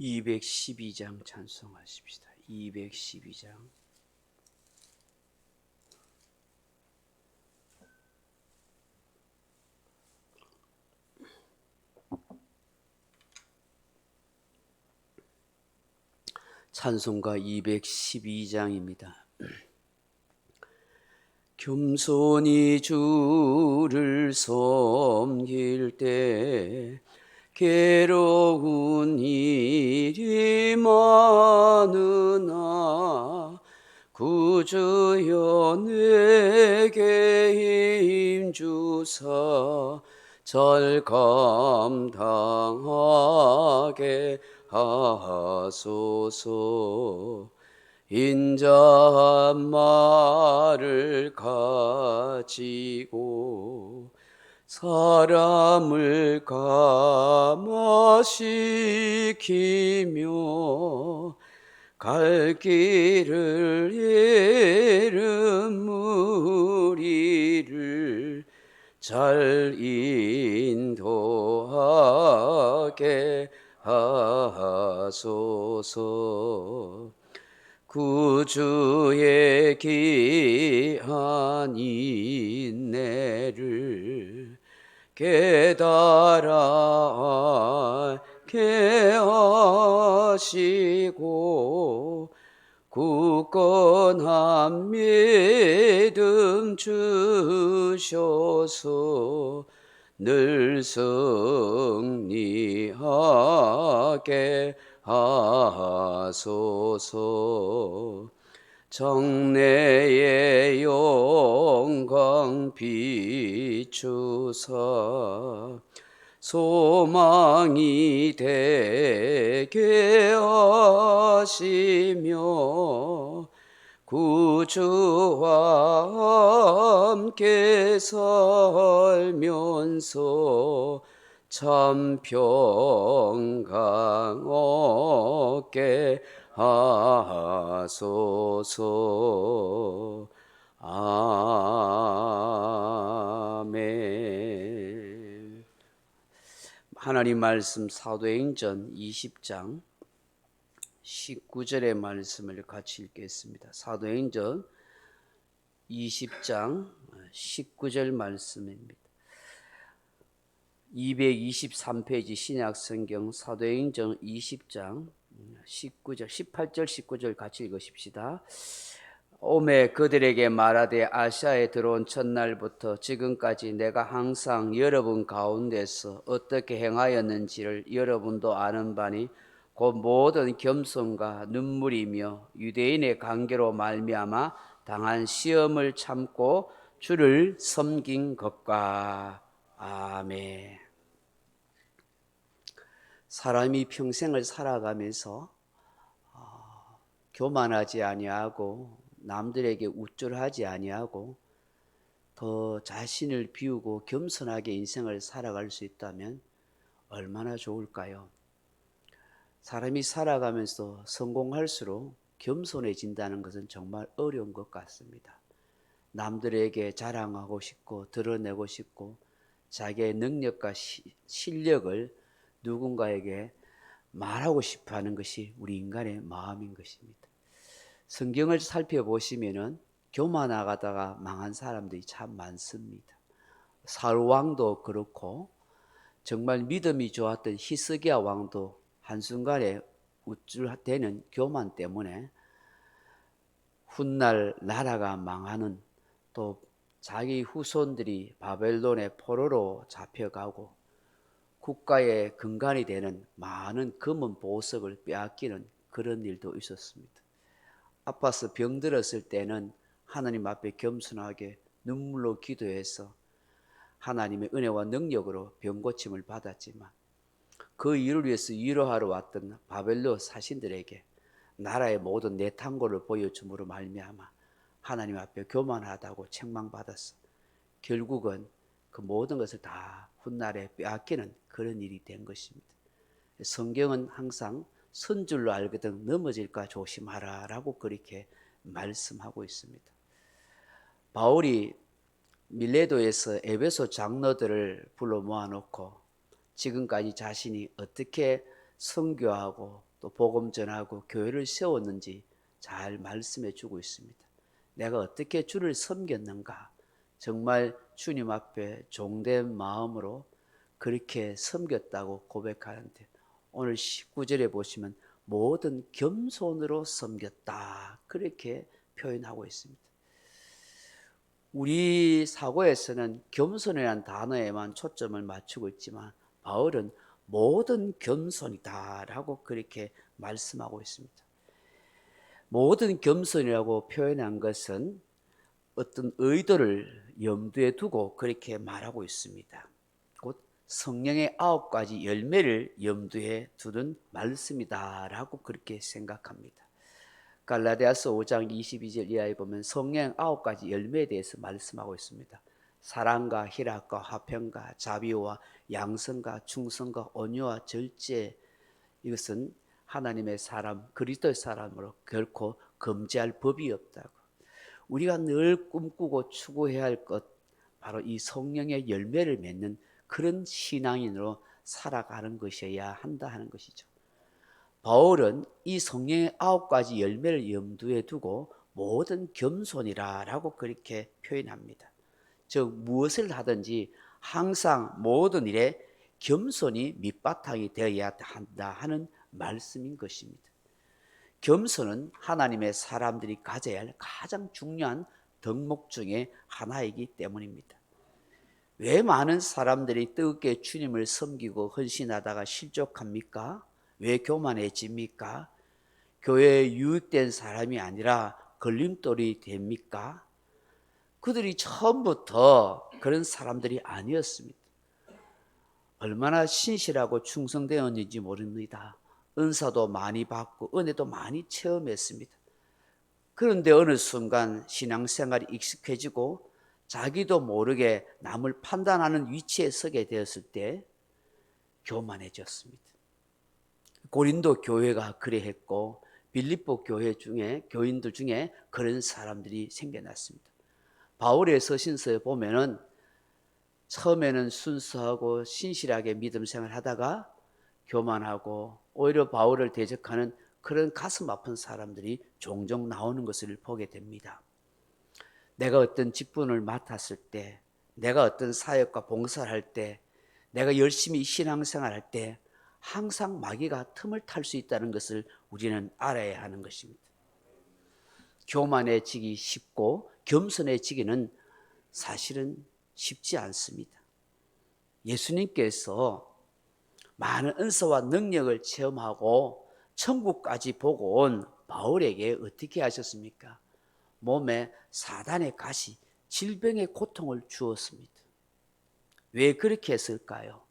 212장 찬송하십시다. 212장. 찬송가 212장입니다. 겸손히 주를 섬길 때 괴로운 일이 많으나 구주여 내게 힘주사 잘 감당하게 하소서. 인자한 말을 가지고 사람을 감화시키며 갈 길을 잃은 무리를 잘 인도하게 하소서. 구주의 귀한 인내를 깨달아 알게 하시고 굳건한 믿음 주셔서 늘 승리하게 하소서 정내의 영광 비추사 소망이 되게 하시며 구주와 함께 살면서 참 평강 얻게 하소서 아멘 하나님 말씀 사도행전 20장 19절의 말씀을 같이 읽겠습니다. 사도행전 20장 19절 말씀입니다. 223페이지 신약 성경 사도행전 20장 19절 18절 19절 같이 읽으십시다. 오매 그들에게 말하되 아시아에 들어온 첫날부터 지금까지 내가 항상 여러분 가운데서 어떻게 행하였는지를 여러분도 아는 바니 곧 모든 겸손과 눈물이며 유대인의 관계로 말미암아 당한 시험을 참고 주를 섬긴 것과 아멘. 사람이 평생을 살아가면서 어, 교만하지 아니하고 남들에게 우쭐하지 아니하고 더 자신을 비우고 겸손하게 인생을 살아갈 수 있다면 얼마나 좋을까요? 사람이 살아가면서 성공할수록 겸손해진다는 것은 정말 어려운 것 같습니다. 남들에게 자랑하고 싶고 드러내고 싶고 자기의 능력과 시, 실력을 누군가에게 말하고 싶어 하는 것이 우리 인간의 마음인 것입니다. 성경을 살펴보시면은 교만하다가 망한 사람들이 참 많습니다. 사울 왕도 그렇고 정말 믿음이 좋았던 히스기야 왕도 한순간에 우쭐대는 교만 때문에 훗날 나라가 망하는 또 자기 후손들이 바벨론의 포로로 잡혀가고 국가의 근간이 되는 많은 금은 보석을 빼앗기는 그런 일도 있었습니다. 아파서 병들었을 때는 하나님 앞에 겸손하게 눈물로 기도해서 하나님의 은혜와 능력으로 병고침을 받았지만 그 일을 위해서 위로하러 왔던 바벨로 사신들에게 나라의 모든 내탕고를 보여줌으로 말미암아 하나님 앞에 교만하다고 책망받았어. 결국은 그 모든 것을 다 훗날에 빼앗기는 그런 일이 된 것입니다. 성경은 항상 선 줄로 알거든 넘어질까 조심하라 라고 그렇게 말씀하고 있습니다. 바울이 밀레도에서 에베소 장로들을 불러 모아놓고 지금까지 자신이 어떻게 선교하고 또 복음 전하고 교회를 세웠는지 잘 말씀해 주고 있습니다. 내가 어떻게 주를 섬겼는가? 정말 주님 앞에 종된 마음으로 그렇게 섬겼다고 고백하는데 오늘 19절에 보시면 모든 겸손으로 섬겼다. 그렇게 표현하고 있습니다. 우리 사고에서는 겸손이라는 단어에만 초점을 맞추고 있지만 바울은 모든 겸손이다라고 그렇게 말씀하고 있습니다. 모든 겸손이라고 표현한 것은 어떤 의도를 염두에 두고 그렇게 말하고 있습니다. 곧 성령의 아홉 가지 열매를 염두에 두는 말씀이다라고 그렇게 생각합니다. 갈라디아서 5장 22절 이하에 보면 성령 아홉 가지 열매에 대해서 말씀하고 있습니다. 사랑과 희락과 화평과 자비와 양성과 충성과 온유와 절제 이것은 하나님의 사람 그리스도의 사람으로 결코 금지할 법이 없다고 우리가 늘 꿈꾸고 추구해야 할 것 바로 이 성령의 열매를 맺는 그런 신앙인으로 살아가는 것이어야 한다 하는 것이죠. 바울은 이 성령의 아홉 가지 열매를 염두에 두고 모든 겸손이라라고 그렇게 표현합니다. 즉 무엇을 하든지 항상 모든 일에 겸손이 밑바탕이 되어야 한다 하는 말씀인 것입니다. 겸손은 하나님의 사람들이 가져야 할 가장 중요한 덕목 중에 하나이기 때문입니다. 왜 많은 사람들이 뜨겁게 주님을 섬기고 헌신하다가 실족합니까? 왜 교만해집니까? 교회에 유익된 사람이 아니라 걸림돌이 됩니까? 그들이 처음부터 그런 사람들이 아니었습니다. 얼마나 신실하고 충성되었는지 모릅니다. 은사도 많이 받고 은혜도 많이 체험했습니다. 그런데 어느 순간 신앙생활이 익숙해지고 자기도 모르게 남을 판단하는 위치에 서게 되었을 때 교만해졌습니다. 고린도 교회가 그래 했고 빌립보 교회 중에 교인들 중에 그런 사람들이 생겨났습니다. 바울의 서신서에 보면은 처음에는 순수하고 신실하게 믿음 생활 하다가 교만하고 오히려 바울을 대적하는 그런 가슴 아픈 사람들이 종종 나오는 것을 보게 됩니다. 내가 어떤 직분을 맡았을 때, 내가 어떤 사역과 봉사를 할 때, 내가 열심히 신앙생활 할 때, 항상 마귀가 틈을 탈 수 있다는 것을 우리는 알아야 하는 것입니다. 교만해지기 쉽고 겸손해지기는 사실은 쉽지 않습니다. 예수님께서 많은 은사와 능력을 체험하고 천국까지 보고 온 바울에게 어떻게 하셨습니까? 몸에 사단의 가시, 질병의 고통을 주었습니다. 왜 그렇게 했을까요?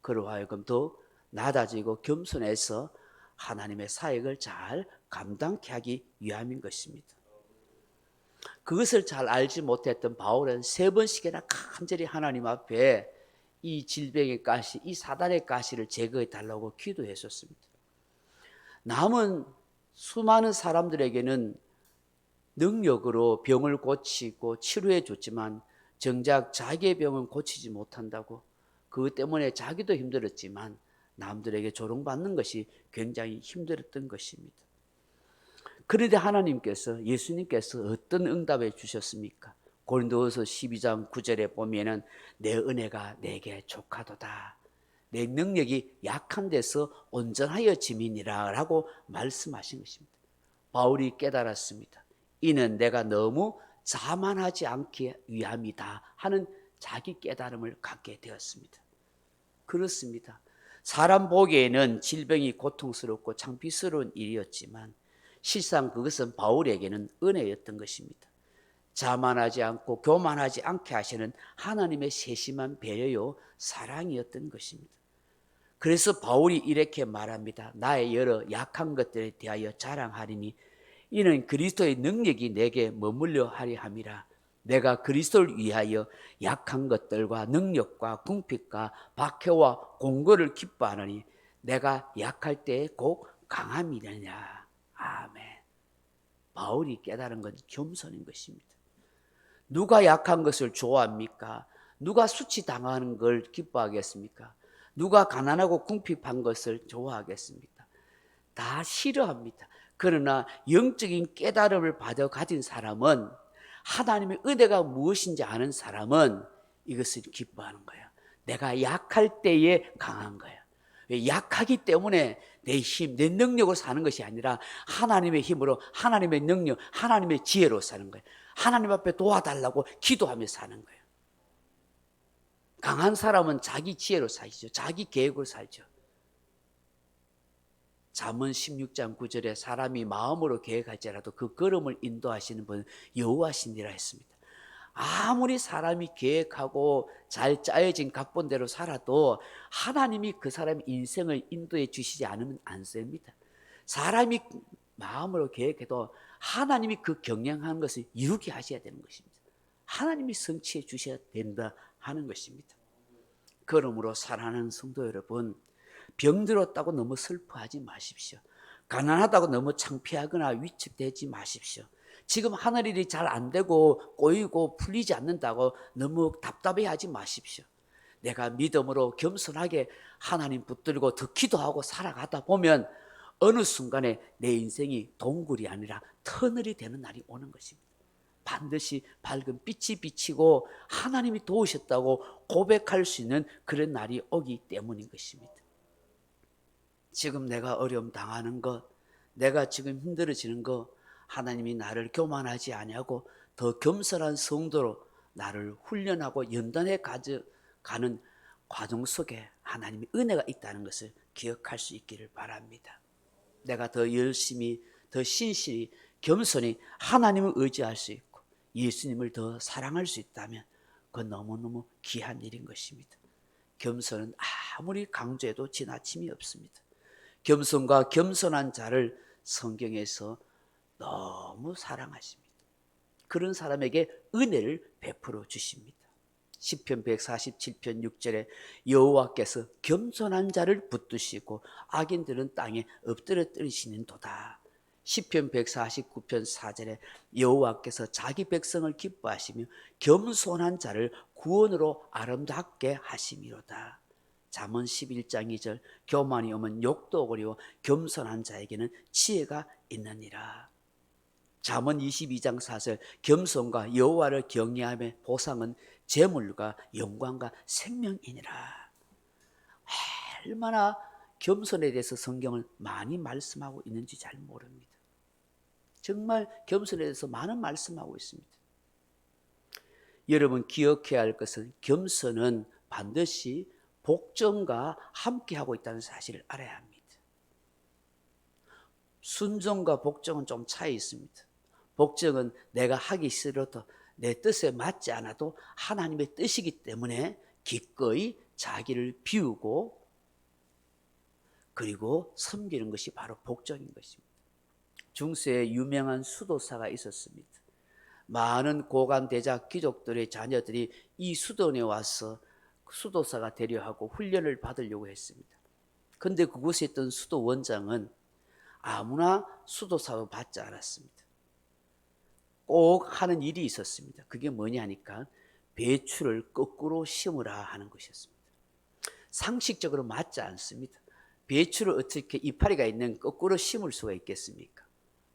그로 하여금 더 낮아지고 겸손해서 하나님의 사역을 잘 감당케 하기 위함인 것입니다. 그것을 잘 알지 못했던 바울은 세 번씩이나 간절히 하나님 앞에 이 질병의 가시, 이 사단의 가시를 제거해 달라고 기도했었습니다. 남은 수많은 사람들에게는 능력으로 병을 고치고 치료해 줬지만 정작 자기의 병은 고치지 못한다고 그것 때문에 자기도 힘들었지만 남들에게 조롱받는 것이 굉장히 힘들었던 것입니다. 그런데 하나님께서 예수님께서 어떤 응답해 주셨습니까? 고린도후서 12장 9절에 보면은 내 은혜가 내게 족하도다. 내 능력이 약한 데서 온전하여 지민이라라고 말씀하신 것입니다. 바울이 깨달았습니다. 이는 내가 너무 자만하지 않기 위함이다 하는 자기 깨달음을 갖게 되었습니다. 그렇습니다. 사람 보기에는 질병이 고통스럽고 창피스러운 일이었지만 실상 그것은 바울에게는 은혜였던 것입니다. 자만하지 않고 교만하지 않게 하시는 하나님의 세심한 배려요 사랑이었던 것입니다. 그래서 바울이 이렇게 말합니다. 나의 여러 약한 것들에 대하여 자랑하리니 이는 그리스도의 능력이 내게 머물려 하리 함이라. 내가 그리스도를 위하여 약한 것들과 능력과 궁핍과 박해와 공고를 기뻐하느니 내가 약할 때에 꼭 강함이느냐. 아멘. 바울이 깨달은 건 겸손인 것입니다. 누가 약한 것을 좋아합니까? 누가 수치 당하는 걸 기뻐하겠습니까? 누가 가난하고 궁핍한 것을 좋아하겠습니까? 다 싫어합니다. 그러나 영적인 깨달음을 받아 가진 사람은 하나님의 은혜가 무엇인지 아는 사람은 이것을 기뻐하는 거예요. 내가 약할 때에 강한. 왜? 약하기 때문에 내 힘, 내 능력으로 사는 것이 아니라 하나님의 힘으로, 하나님의 능력, 하나님의 지혜로 사는 거예요. 하나님 앞에 도와달라고 기도하며 사는 거예요. 강한 사람은 자기 지혜로 살죠. 자기 계획으로 살죠. 잠언 16장 9절에 사람이 마음으로 계획할지라도 그 걸음을 인도하시는 분은 여호와시니라 했습니다. 아무리 사람이 계획하고 잘 짜여진 각본대로 살아도 하나님이 그 사람의 인생을 인도해 주시지 않으면 안 됩니다. 사람이 마음으로 계획해도 하나님이 그 경영하는 것을 이루게 하셔야 되는 것입니다. 하나님이 성취해 주셔야 된다 하는 것입니다. 그러므로 사랑하는 성도 여러분, 병들었다고 너무 슬퍼하지 마십시오. 가난하다고 너무 창피하거나 위축되지 마십시오. 지금 하늘 일이 잘 안 되고 꼬이고 풀리지 않는다고 너무 답답해 하지 마십시오. 내가 믿음으로 겸손하게 하나님 붙들고 더 기도하고 살아가다 보면 어느 순간에 내 인생이 동굴이 아니라 터널이 되는 날이 오는 것입니다. 반드시 밝은 빛이 비치고 하나님이 도우셨다고 고백할 수 있는 그런 날이 오기 때문인 것입니다. 지금 내가 어려움 당하는 것, 내가 지금 힘들어지는 것, 하나님이 나를 교만하지 아니하고 더 겸손한 성도로 나를 훈련하고 연단해 가져가는 과정 속에 하나님의 은혜가 있다는 것을 기억할 수 있기를 바랍니다. 내가 더 열심히, 더 신실히, 겸손히 하나님을 의지할 수 있고 예수님을 더 사랑할 수 있다면 그건 너무너무 귀한 일인 것입니다. 겸손은 아무리 강조해도 지나침이 없습니다. 겸손과 겸손한 자를 성경에서 너무 사랑하십니다. 그런 사람에게 은혜를 베풀어 주십니다. 시편 147편 6절에 여호와께서 겸손한 자를 붙드시고 악인들은 땅에 엎드려 뜨시는 도다. 시편 149편 4절에 여호와께서 자기 백성을 기뻐하시며 겸손한 자를 구원으로 아름답게 하심이로다. 잠언 11장 2절 교만이 오면 욕도 오고리고 겸손한 자에게는 지혜가 있느니라. 잠언 22장 4절 겸손과 여호와를 경외함의 보상은 재물과 영광과 생명이니라. 얼마나 겸손에 대해서 성경을 많이 말씀하고 있는지 잘 모릅니다. 정말 겸손에 대해서 많은 말씀하고 있습니다. 여러분 기억해야 할 것은 겸손은 반드시 복종과 함께 하고 있다는 사실을 알아야 합니다. 순종과 복종은 좀 차이 있습니다. 복종은 내가 하기 싫어도 내 뜻에 맞지 않아도 하나님의 뜻이기 때문에 기꺼이 자기를 비우고 그리고 섬기는 것이 바로 복종인 것입니다. 중세에 유명한 수도사가 있었습니다. 많은 고관 대작 귀족들의 자녀들이 이 수도원에 와서 수도사가 되려 하고 훈련을 받으려고 했습니다. 근데 그곳에 있던 수도 원장은 아무나 수도사로 받지 않았습니다. 꼭 하는 일이 있었습니다. 그게 뭐냐니까 배추를 거꾸로 심으라 하는 것이었습니다. 상식적으로 맞지 않습니다. 배추를 어떻게 이파리가 있는 거꾸로 심을 수가 있겠습니까?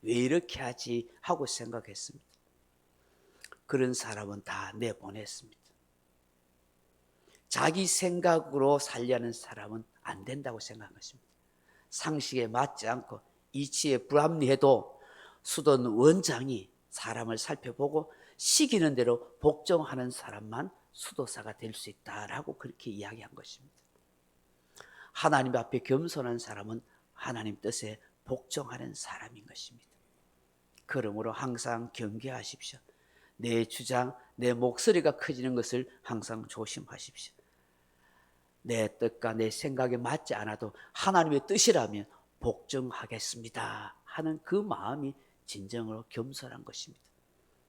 왜 이렇게 하지 하고 생각했습니다. 그런 사람은 다 내보냈습니다. 자기 생각으로 살려는 사람은 안 된다고 생각한 것입니다. 상식에 맞지 않고 이치에 불합리해도 수돈 원장이 사람을 살펴보고 시기는 대로 복종하는 사람만 수도사가 될 수 있다라고 그렇게 이야기한 것입니다. 하나님 앞에 겸손한 사람은 하나님 뜻에 복종하는 사람인 것입니다. 그러므로 항상 경계하십시오. 내 주장, 내 목소리가 커지는 것을 항상 조심하십시오. 내 뜻과 내 생각에 맞지 않아도 하나님의 뜻이라면 복종하겠습니다. 하는 그 마음이 진정으로 겸손한 것입니다.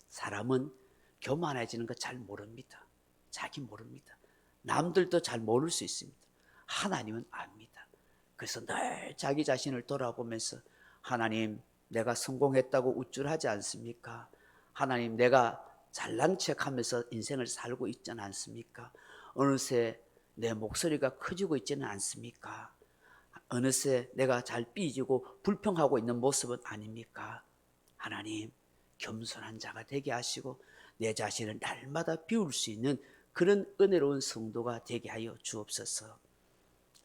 사람은 교만해지는 거잘 모릅니다. 자기 모릅니다. 남들도 잘 모를 수 있습니다. 하나님은 압니다. 그래서 늘 자기 자신을 돌아보면서 하나님 내가 성공했다고 우쭐하지 않습니까? 하나님 내가 잘난 척 하면서 인생을 살고 있지 않습니까? 어느새 내 목소리가 커지고 있지는 않습니까? 어느새 내가 잘 삐지고 불평하고 있는 모습은 아닙니까? 하나님, 겸손한 자가 되게 하시고 내 자신을 날마다 비울 수 있는 그런 은혜로운 성도가 되게 하여 주옵소서.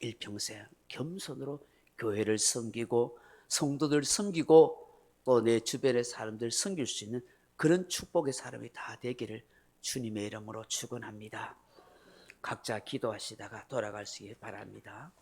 일평생 겸손으로 교회를 섬기고 성도들 섬기고 또 내 주변의 사람들 섬길 수 있는 그런 축복의 사람이 다 되기를 주님의 이름으로 축원합니다. 각자 기도하시다가 돌아가시기 바랍니다.